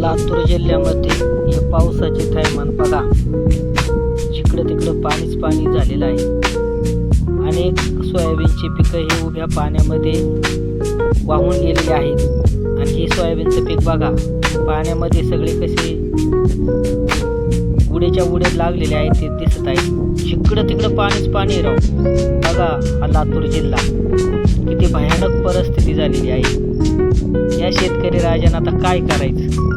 लातूर जिल्ह्यामध्ये हे पावसाचे थैमान बघा. जिकडं तिकडं पाणीच पाणी झालेलं आहे. अनेक सोयाबीनची पिकं हे उभ्या पाण्यामध्ये वाहून गेलेली आहेत. आणि हे सोयाबीनचं पीक बघा पाण्यामध्ये सगळे कसे उड्याच्या उड्यात लागलेले आहेत ते दिसत आहे जिकडं तिकडं पाणीच पाणी राह बघा हा लातूर जिल्हा किती भयानक परिस्थिती झालेली आहे. या शेतकरी राजानं आता काय करायचं?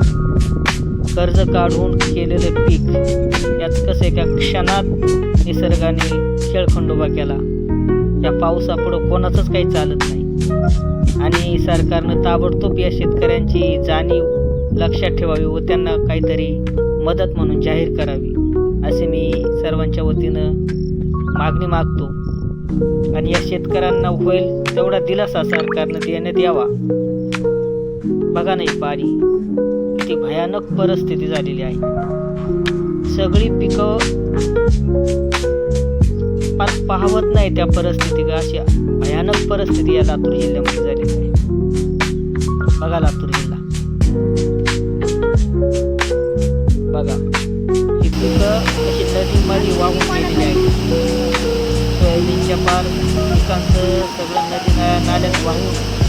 कर्ज काढून केलेलं पीक यात कसं एका क्षणात निसर्गाने खेळखंडोबा केला? या पावसापुढं कोणाचंच काही चालत नाही. आणि सरकारनं ताबडतोब या शेतकऱ्यांची जाणीव लक्षात ठेवावी व त्यांना काहीतरी मदत म्हणून जाहीर करावी असे मी सर्वांच्या वतीनं मागणी मागतो. आणि या शेतकऱ्यांना होईल तेवढा दिलासा सरकारनं देण्यात यावा बघा नाही पाणी किती भयानक परिस्थिती झालेली आहे. सगळी पिकं पार पाहवत नाही त्या परिस्थिती अशा भयानक परिस्थिती या लातूर जिल्ह्यामध्ये झालेली आहे. बघा लातूर जिल्हा. बघा. ही पिकं अशी नदीमध्ये वाहून गेलेली आहे सोयाबीनच्या पार पिकांचं सगळं नदी नाल्यात वाहून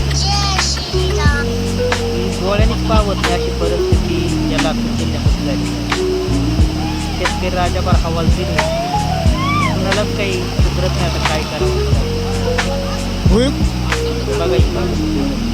डोळ्यानेच पावत नाही अशी परिस्थिती या लातूर जिल्ह्यामध्ये झाली. शेतकरी राजाभार हवाल दिली. कुणालाच काही सुधरत नाही आता काय करावं? बघा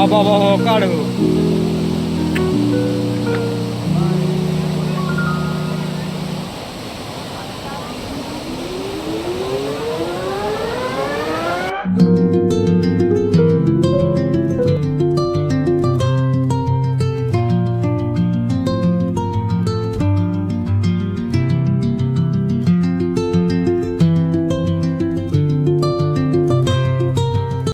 あばばわかる。